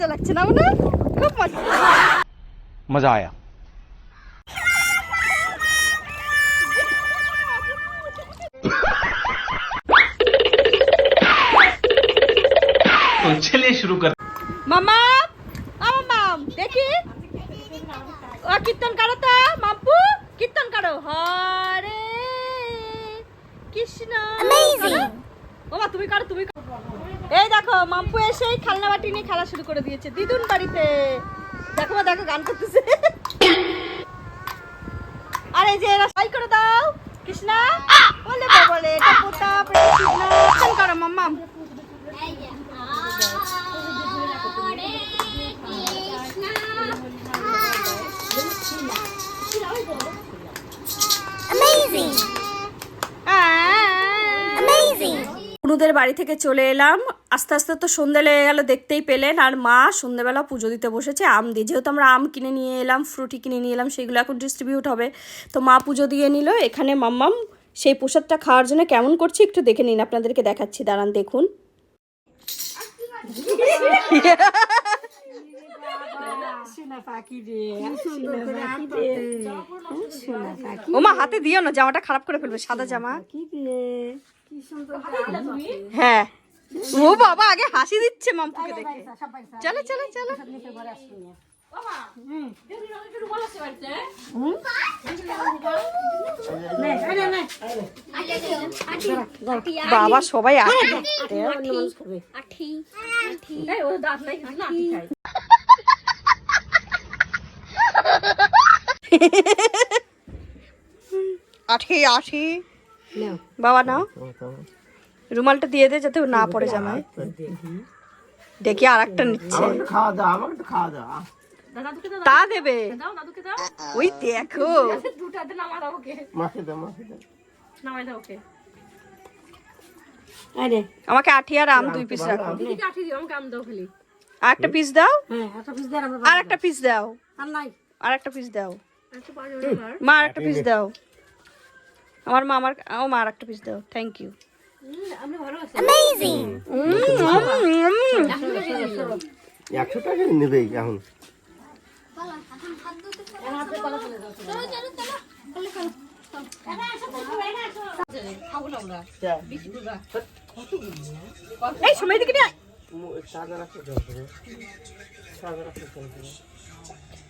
মজা লাগছে না মনে খুব মজা मजा आया तो चलिए शुरू कर মামা আমার মাম দেখি ও কীর্তন করো তো মাম্পু কীর্তন করো হরে কৃষ্ণ করো। ওমা তুমি করো তুমি করো। এই দেখো, মাম্পু এসেই খালনা বাটি নিয়ে খেলা শুরু করে দিয়েছে। দিদুন বাড়িতে। দেখো দেখো গান করতেছে। আরে যে এরা সাই করে দাও। কৃষ্ণা, বলে বলে, এটা পোতা কেন করো, মাম্মাম। অনুদের বাড়ি থেকে চলে এলাম। আস্তে আস্তে তো সন্ধে লেগে গেল দেখতেই পেলেন। আর মা সন্ধেবেলা পুজো দিতে বসেছে আম দিয়ে। যেহেতু আমরা আম কিনে নিয়ে এলাম ফ্রুটি কিনে নিয়ে এলাম সেগুলো এখন ডিস্ট্রিবিউট হবে। তো মা পুজো দিয়ে নিল এখানে মাম্মাম সেই প্রসাদটা খাওয়ার জন্য কেমন করছি একটু দেখে নিন আপনাদেরকে দেখাচ্ছি। দাঁড়ান দেখুন। ওমা হাতে দিও না জামাটা খারাপ করে ফেলবে সাদা জামা। হ্যাঁ। ও বাবা আগে হাসি দিচ্ছে মাম্পুকে দেখে। চলো চলো চলো। বাবা সবাই আঠি আঠি বাবা নাও। রুমালটা দিয়ে দে যাতে ও না পড়ে জামায় দেখি আর একটা নিচ্ছে তা দেবে। ওই দেখো। আমাকে আঠি আর আম দুই পিস রাখো। আর একটা পিস দাও আর একটা পিস দাও আর একটা পিস দাও। মা আর একটা পিস দাও। আমার মা আমার ও মা আর একটা পিস দাও। থ্যাংক ইউ একশো টাকা নেবেই এখন এই সময় দিকে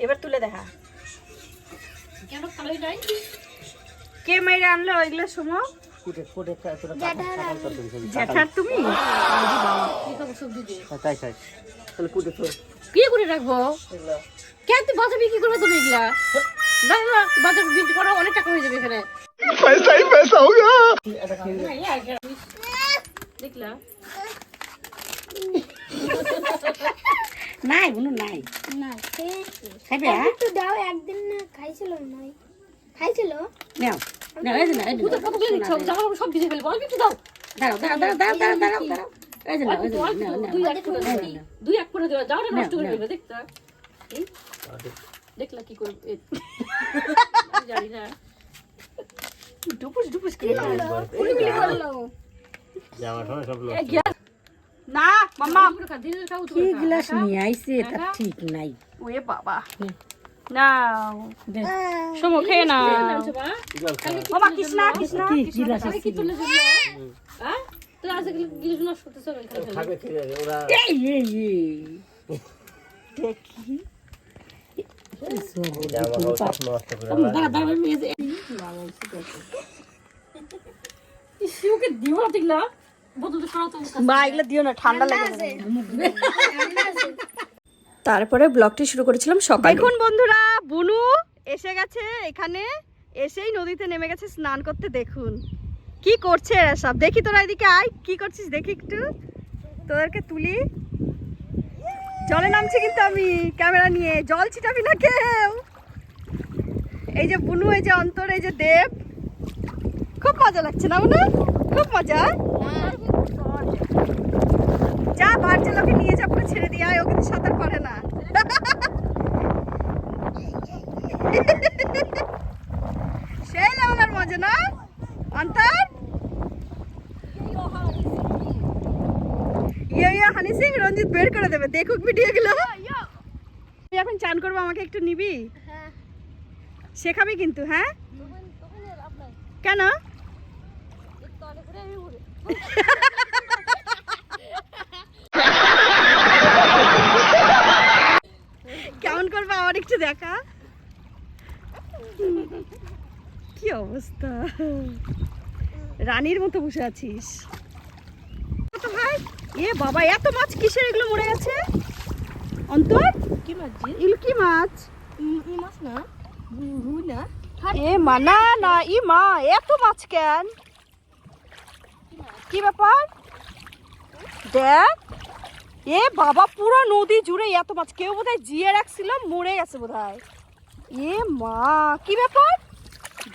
এবার তুলে দেখা। কে মেরে আনলো? ওইগুলো খাবি। জ্যাঠার তুমি? কুটে তো কি করে রাখব? কেন তুই বাজার বিক্রি করবে তুমি এগুলা? না না বাজার বিক্রি করা অনেক টাকা হয়ে যাবে এখানে। দেখলা। নাই কোনো নাই। না খাইবে একটু দাও একদিন না খাইছিল নাই খাইছিল? নাও। নাও এই যে নাও এই যে তুই তো কতগুলো দিচ্ছ জামা সব ভিজে ফেলব অল্প একটু দাও। দাঁড়াও দাঁড়াও দাঁড়াও দাঁড়াও দাঁড়াও দাঁড়াও দাঁড়াও এই যে এই নাও দুই এক করে দেবে দুই এক করে দেবে জামাটা নষ্ট করে ফেলবে দেখতা? দেখলা কি করবে জানি না। ডুপুস ডুপুস করে কুলকুলি করল জামা সব লোক না মাম্মা। কি গ্লাস নিয়ে আইছে? তা ঠিক নাই। ওয়ে বাবা। না সমো খেয়ে না কৃষ্ণা কৃষ্ণা। কি তুলে দিল হ্যাঁ? তো আজ খাবে খেয়ে ওরা এই এই এই। দেখি। না ঠান্ডা লাগে তারপরে ব্লগটি শুরু করেছিলাম সকাল। দেখুন বন্ধুরা, বুনু এসে গেছে এখানে। এসেই নদীতে নেমে গেছে, স্নান করতে দেখুন। কি করছে এরা সব? দেখি তোরা এদিকে আয়। কি করছিস দেখি একটু। তোদেরকে তুলি। জলে নামছি কিন্তু আমি, ক্যামেরা নিয়ে। জল ছিটাবি না কেউ? এই যে বুনু, এই যে অন্তর, এই যে দেব। খুব মজা লাগছে না মনে খুব মজা। যা বাড়ছে লোকে নিয়ে যা যাব ছেড়ে দিয়ে আয় ও কিন্তু সাঁতার পারে না। সেই লেভেলের মজা না? অন্তর? ইয়ে ইয়ে হানি সিং রঞ্জিত বের করে দেবে দেখুক ভিডিওগুলো। তুই এখন চান করব আমাকে একটু নিবি? হ্যাঁ। শেখাবি কিন্তু হ্যাঁ? কেন? কেমন করব আমার একটু দেখা। কি অবস্থা? রানীর মতো বসে আছিস। কত ভাই এ বাবা এত মাছ কিসের? এগুলো মরে গেছে। অন্তর? কি মাছ ইলকি মাছ। ই মাছ না? রুই না? এ মা না না ই মা এত মাছ কেন? কি ব্যাপার? দেখ। এ বাবা, পুরো নদী জুড়ে এত মাছ। কেউ বোধহয় জিয়ে রাখছিল, মরে গেছে বোধহয়। এ মা, কি ব্যাপার?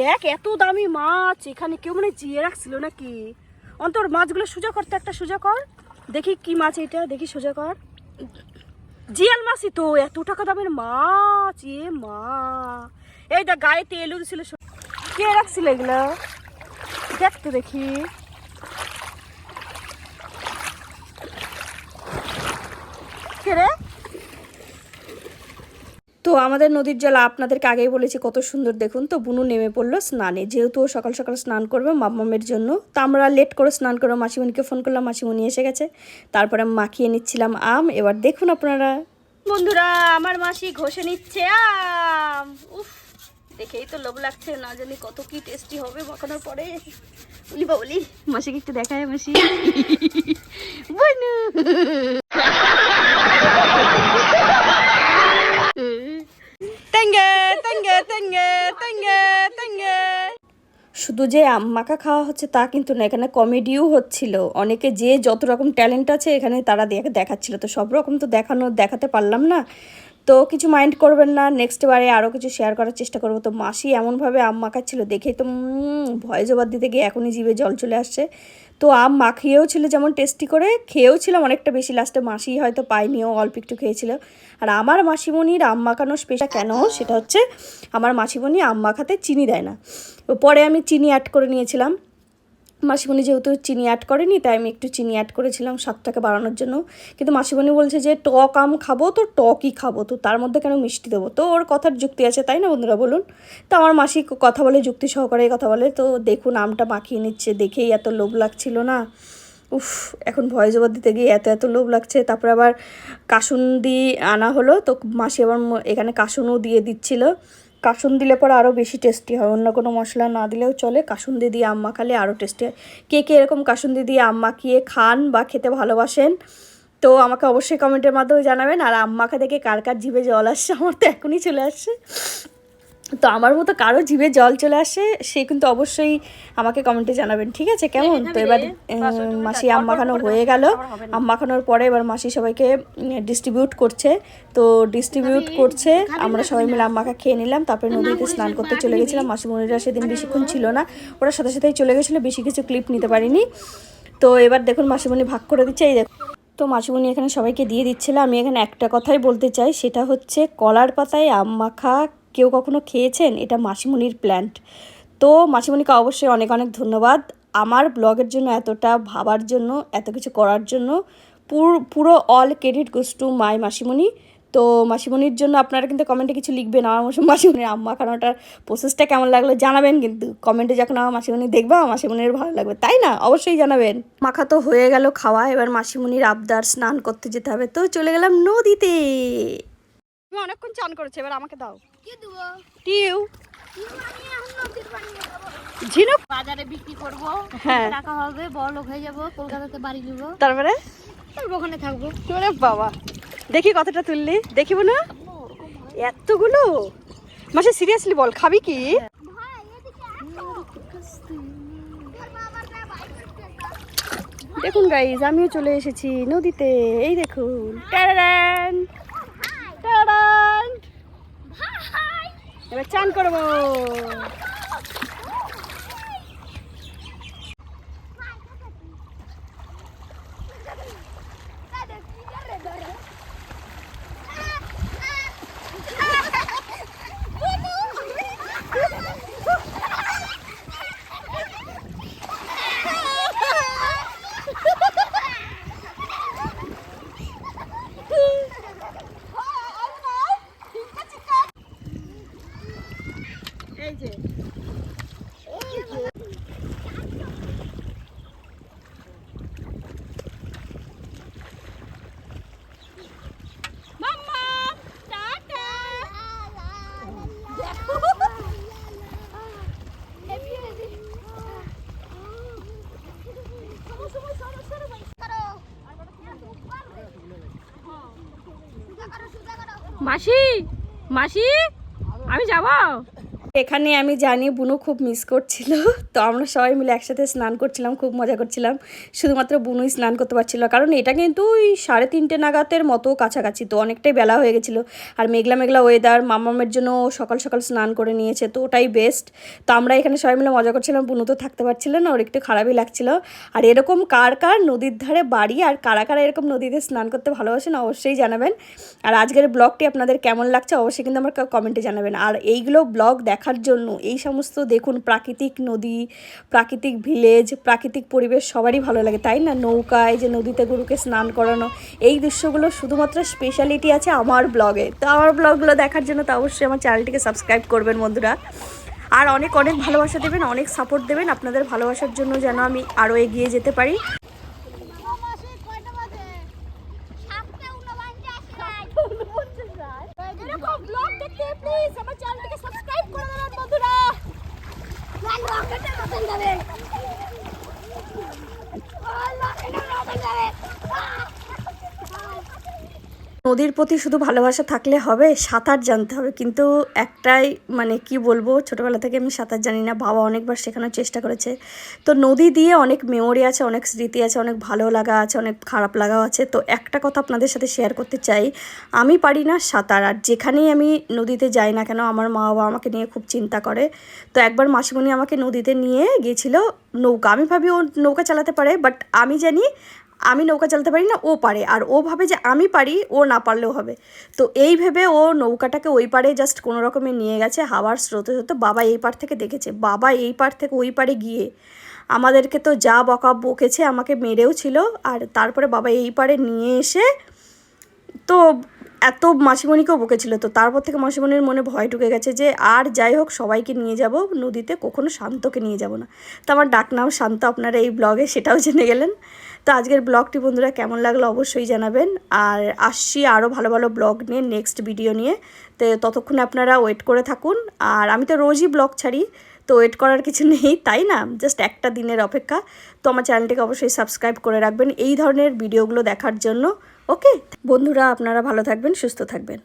দেখ, এত দামি মাছ, এখানে কেউ মানে জিয়ে রাখছিল নাকি? অন্তর, মাছগুলো সোজা করতে একটা সোজা কর। দেখি কি মাছ এটা, দেখি সোজা কর। জিয়াল মাছই তো, এত টাকা দামের মাছ, এ মা। এই দেখ, গায়ে তেল উঠছিল কে রাখছিল এগুলো? দেখতে দেখি কে রে তো আমাদের নদীর জল আপনাদেরকে আগেই বলেছি কত সুন্দর। দেখুন তো বুনু নেমে পড়ল স্নানে। যেহেতু ও সকাল সকাল স্নান করবে মামামের জন্য তো আমরা লেট করে স্নান করে মাসিমণিকে ফোন করলাম মাসিমণি এসে গেছে। তারপরে মাখিয়ে নিচ্ছিলাম আম। এবার দেখুন আপনারা। বন্ধুরা আমার মাসি ঘষে নিচ্ছে আম। উফ দেখেই তো লোভ লাগছে না জানি কত কি টেস্টি হবে মাখানোর পরে। বলি বলি মাসিকে একটু দেখায় মাসি। বনু! তেঙ্গে তেঙ্গে তেঙ্গে তেঙ্গে তেঙ্গে শুধু যে মাখা খাওয়া হচ্ছে তা কিন্তু না, এখানে কমেডিও হচ্ছিল। অনেকে যে যত রকম ট্যালেন্ট আছে এখানে তারা দেখে দেখাচ্ছিল। তো সব রকম তো দেখানো, দেখাতে পারলাম না। তো কিছু মাইন্ড করবেন না নেক্সট বারে আরও কিছু শেয়ার করার চেষ্টা করব। তো মাসি এমনভাবে আম মাখাচ্ছিল দেখেই তো ভয় জবাব দিতে গিয়ে এখনই জিভে জল চলে আসছে। তো আম মাখিয়েও ছিল যেমন টেস্টি করে, খেয়েও ছিলাম অনেকটা বেশি। লাস্টে মাসি হয়তো পাইনিও অল্প একটু খেয়েছিল। আর আমার মাসিমণির আম মাখানোর স্পেশাল কেন? সেটা হচ্ছে, আমার মাসিমণি আম মাখাতে চিনি দেয় না। পরে আমি চিনি অ্যাড করে নিয়েছিলাম। মাসিমণি যেহেতু চিনি অ্যাড করেনি, তাই আমি একটু চিনি অ্যাড করেছিলাম স্বাদটাকে বাড়ানোর জন্য। কিন্তু মাসিমণি বলছে যে, টক আম খাব তো টকই খাব, তো তার মধ্যে কেন মিষ্টি দেবো? তো ওর কথার যুক্তি আছে, তাই না বন্ধুরা, বলুন? তো আমার মাসি কথা বলে, যুক্তি সহকারে কথা বলে, তো দেখুন আমটা মাখিয়ে নিচ্ছে, দেখেই এত লোভ লাগছিল না। উফ, এখন ভয় জবাব দিতে গিয়ে এত এত লোভ লাগছে। তারপরে আবার কাসুন দিয়ে আনা হলো, তো মাসি আবার এখানে কাসুনও দিয়ে দিচ্ছিল। কাসুন দিলে পরে আরও বেশি টেস্টি হয়। অন্য কোনো মশলা না দিলেও চলে। কাসুন্দি দিয়ে আম মাখালে আরও টেস্টি হয়। কে কে এরকম কাসুন্দি দিয়ে আম মাখিয়ে খান বা খেতে ভালোবাসেন? তো আমাকে অবশ্যই কমেন্টের মাধ্যমে জানাবেন। আর আম মাখা দেখে কার কার জিভে জল আসছে, আমার তো এখনই চলে আসছে। তো আমার মতো কারও জিভে জল চলে আসে সে কিন্তু অবশ্যই আমাকে কমেন্টে জানাবেন ঠিক আছে? কেমন? তো এবার মাসি আম মাখানো হয়ে গেল। আম মাখানোর পরে এবার মাসি সবাইকে ডিস্ট্রিবিউট করছে। তো ডিস্ট্রিবিউট করছে। আমরা সবাই মিলে আম মাখা খেয়ে নিলাম। তারপরে নদীতে স্নান করতে চলে গেছিলাম। মাসিমণিরা সেদিন বেশিক্ষণ ছিল না। ওরা সাথে সাথেই চলে গেছিল বেশি কিছু ক্লিপ নিতে পারিনি। তো এবার দেখুন মাসিমণি ভাগ করে দিচ্ছে এই দেখুন। তো মাসিমণি এখানে সবাইকে দিয়ে দিচ্ছিল। আমি এখানে একটা কথাই বলতে চাই সেটা হচ্ছে কলার পাতায় আম মাখা কেউ কখনো খেয়েছেন? এটা মাসিমণির প্ল্যান্ট তো মাসিমণিকে অবশ্যই অনেক অনেক ধন্যবাদ। আমার ব্লগের জন্য এতটা ভাবার জন্য, এত কিছু করার জন্য, পুরো all credit goes to my মাসিমণি। তো মাসিমণির জন্য আপনারা কিন্তু কমেন্টে কিছু লিখবেন। আমার মাসিমণির আম মাখানোটার প্রসেসটা কেমন লাগল জানাবেন কিন্তু কমেন্টে যখন আমার মাসিমণি দেখবে মাসিমণির ভালো লাগবে। তাই না? অবশ্যই জানাবেন। মাখা তো হয়ে গেল খাওয়া, এবার মাসিমণির আবদার স্নান করতে যেতে হবে। তো চলে গেলাম নদীতে। অনেকক্ষণ চান করেছে, এবার আমাকে দাও। টিউ। ঝিনুক? বাজারে বিক্রি করব। হ্যাঁ। টাকা হবে বড় লোক হয়ে যাব কলকাতাতে বাড়ি নিব। তারপরে? তারপর ওখানে থাকব। ওরে বাবা। দেখি কতটা তুললি। দেখিব না এতগুলো? মাসে সিরিয়াসলি বল খাবি কি? দেখুন গাইজ আমিও চলে এসেছি নদীতে। এই দেখুন। এবার চান করব। মাসি মাসি আমি যাব? এখানে আমি জানি বুনু খুব মিস করছিল, তো আমরা সবাই মিলে একসাথে স্নান করছিলাম, খুব মজা করছিলাম। শুধুমাত্র বুনুই স্নান করতে পারছিল, কারণ এটা কিন্তু ওই সাড়ে তিনটে নাগাতের মতো কাছাকাছি, তো অনেকটাই বেলা হয়ে গেছিল। আর মেঘলা মেঘলা ওয়েদার মামামের জন্য সকাল সকাল স্নান করে নিয়েছে, তো ওটাই বেস্ট তো আমরা এখানে সবাই মিলে মজা করছিলাম, বুনু তো থাকতে পারছিল না, ওর একটু খারাপই লাগছিল। আর এরকম কার কার নদীর ধারে বাড়ি আর কারা কারা এরকম নদীতে স্নান করতে ভালোবাসেন, অবশ্যই জানাবেন। আর আজকের ব্লগটি আপনাদের কেমন লাগছে, অবশ্যই কিন্তু আমার কমেন্টে জানাবেন। আর এইগুলো ব্লগ দেখার জন্য। এই সমস্ত দেখুন, প্রাকৃতিক নদী, প্রাকৃতিক ভিলেজ প্রাকৃতিক পরিবেশ সবারই ভালো লাগে, তাই না? নৌকায় যে নদীতে গরুকে স্নান করানো, এই দৃশ্যগুলো শুধুমাত্র স্পেশালিটি আছে আমার ব্লগে তো আমার ব্লগগুলো দেখার জন্য তো অবশ্যই আমার চ্যানেলটিকে সাবস্ক্রাইব করবেন বন্ধুরা। আর অনেক অনেক ভালোবাসা দেবেন, অনেক সাপোর্ট দেবেন। আপনাদের ভালোবাসার জন্য যেন আমি আরও এগিয়ে যেতে পারি এরকম ব্লগ দেখতে প্লিজ আমার চ্যানেলটিকে সাবস্ক্রাইব করে দেবেন বন্ধুরা রকেটের মতন যাবে রকেটের মতন যাবে নদীর প্রতি শুধু ভালোবাসা থাকলে হবে, সাঁতার জানতে হবে। কিন্তু একটাই মানে কি বলব, ছোটোবেলা থেকে আমি সাঁতার জানি না, বাবা অনেকবার শেখানোর চেষ্টা করেছে। তো নদী দিয়ে অনেক মেমোরি আছে, অনেক স্মৃতি আছে, অনেক ভালো লাগা আছে, অনেক খারাপ লাগাও আছে। তো একটা কথা আপনাদের সাথে শেয়ার করতে চাই, আমি পারি না সাঁতার, আর যেখানেই আমি নদীতে যাই না কেন, আমার মা বাবা আমাকে নিয়ে খুব চিন্তা করে। তো একবার মাসিমণি আমাকে নদীতে নিয়ে গিয়েছিল নৌকা, আমি ভাবি ও নৌকা চালাতে পারে বাট আমি জানি আমি নৌকা চালাতে পারি না, ও পারে। আর ও ভাবে যে আমি পারি, ও না পারলেও হবে। তো এই ভেবে ও নৌকাটাকে ওই পারে জাস্ট কোনো রকমে নিয়ে গেছে। হাওয়ার স্রোতে স্রোতে বাবা এই পার থেকে দেখেছে। বাবা এই পার থেকে ওই পারে গিয়ে আমাদেরকে তো যা বকা বকেছে আমাকে মেরেও ছিল। আর তারপরে বাবা এই পারে নিয়ে এসে তো এত মাসিমণিকেও বকেছিল তো তারপর থেকে মাসিমণির মনে ভয় ঢুকে গেছে যে আর যাই হোক সবাইকে নিয়ে যাব, নদীতে কখনো শান্তকে নিয়ে যাব না। তো আমার ডাকনাম শান্ত, আপনারা এই ব্লগে সেটাও জেনে গেলেন। তো আজকের ব্লগটি বন্ধুরা কেমন লাগল অবশ্যই জানাবেন। আর আসছি আরও ভালো ভালো ব্লগ নিয়ে নেক্সট ভিডিও নিয়ে। তো ততক্ষণে আপনারা ওয়েট করে থাকুন। আর আমি তো রোজই ব্লগ ছাড়ি। তো ওয়েট করার কিছু নেই, তাই না? জাস্ট একটা দিনের অপেক্ষা। তো আমার চ্যানেলটিকে অবশ্যই সাবস্ক্রাইব করে রাখবেন এই ধরনের ভিডিওগুলো দেখার জন্য। ওকে বন্ধুরা, আপনারা ভালো থাকবেন, সুস্থ থাকবেন।